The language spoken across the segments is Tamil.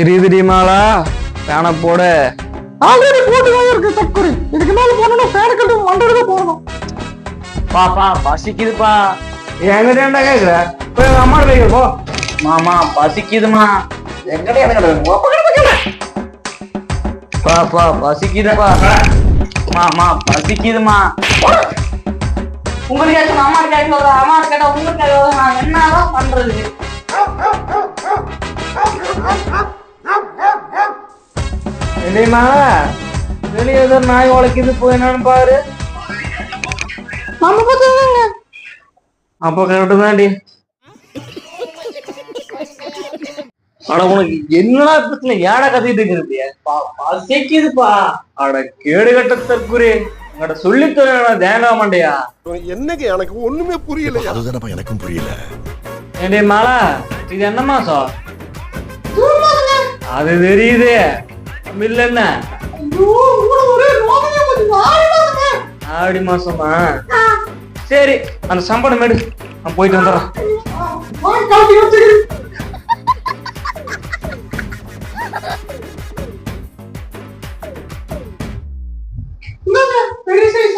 எரியுதுடி மாலா பேனை போட. ஆல்ரெடி போட்டு தான் இருக்கு தற்கொலை இதுக்கு மேல போனோம்னா ஃபேன் கட்டு மண்டல போடணும். பாப்பா பசிக்குதுப்பா. எங்கிட்ட ஏன்டா கேக்குற? போய் எங்க அம்மா போய் போ. மாமா பசிக்குதுமா. எங்கடே எனக்கு பாப்பா பசிக்குதுப்பா. மாமா பசிக்குதுமா. உங்களுக்கு அம்மா கேட்க அம்மா கேட்டா உங்களுக்கு என்னதான் பண்றது? மாலா வெளியே ஏதோ நாய் உழைக்குது போய் என்னன்னு பாரு. நம்ம பார்த்துங்க அப்போ கரெக்டு தான்டி. அட உனக்கு என்னடா பிரச்சனை? ஏடா கத்திட்டு இருக்கிறியா பசிக்குதுப்பா அட கேடு கட்ட தற்குறி உங்கள்கிட்ட சொல்லி தர தேங்காய் மண்டையா. என்னங்க எனக்கு ஒண்ணுமே புரியல அதுதானப்பா எனக்கும் புரியல. ஏண்டி மாலா இது என்ன மாசம் அது தெரியுது. என்ன ஆயிடாதுங்க ஆடி மாசமா? சரி அந்த சம்பளம் எடு. நான் போயிட்டு வந்துடுறேன். வச்சுக்கிறேன் இந்தாங்க, பெரிய size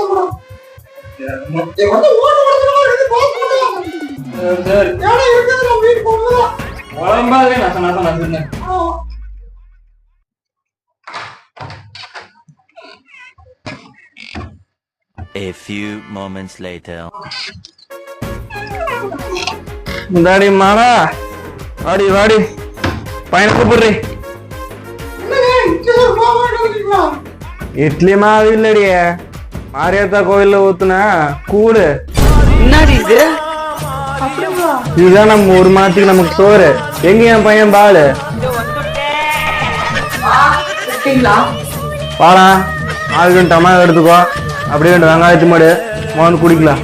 முந்தாடி மாலா. வாடி வாடி. பையனை கூப்பிடுறி. இட்லி மாவு இல்லடி. மாரியாத்தா கோயில்ல ஊத்துன கூடு என்னடி இது? இதுதான் நம்ம ஒரு மாதத்துக்கு நமக்கு சோறு. எங்க என் பையன் பாலு? பாலா ஆளுக்கு டமாட்டோ எடுத்துக்கோ. அப்படியே ரெண்டு வெங்காயத்து மாடு மோகன் குடிக்கலாம்.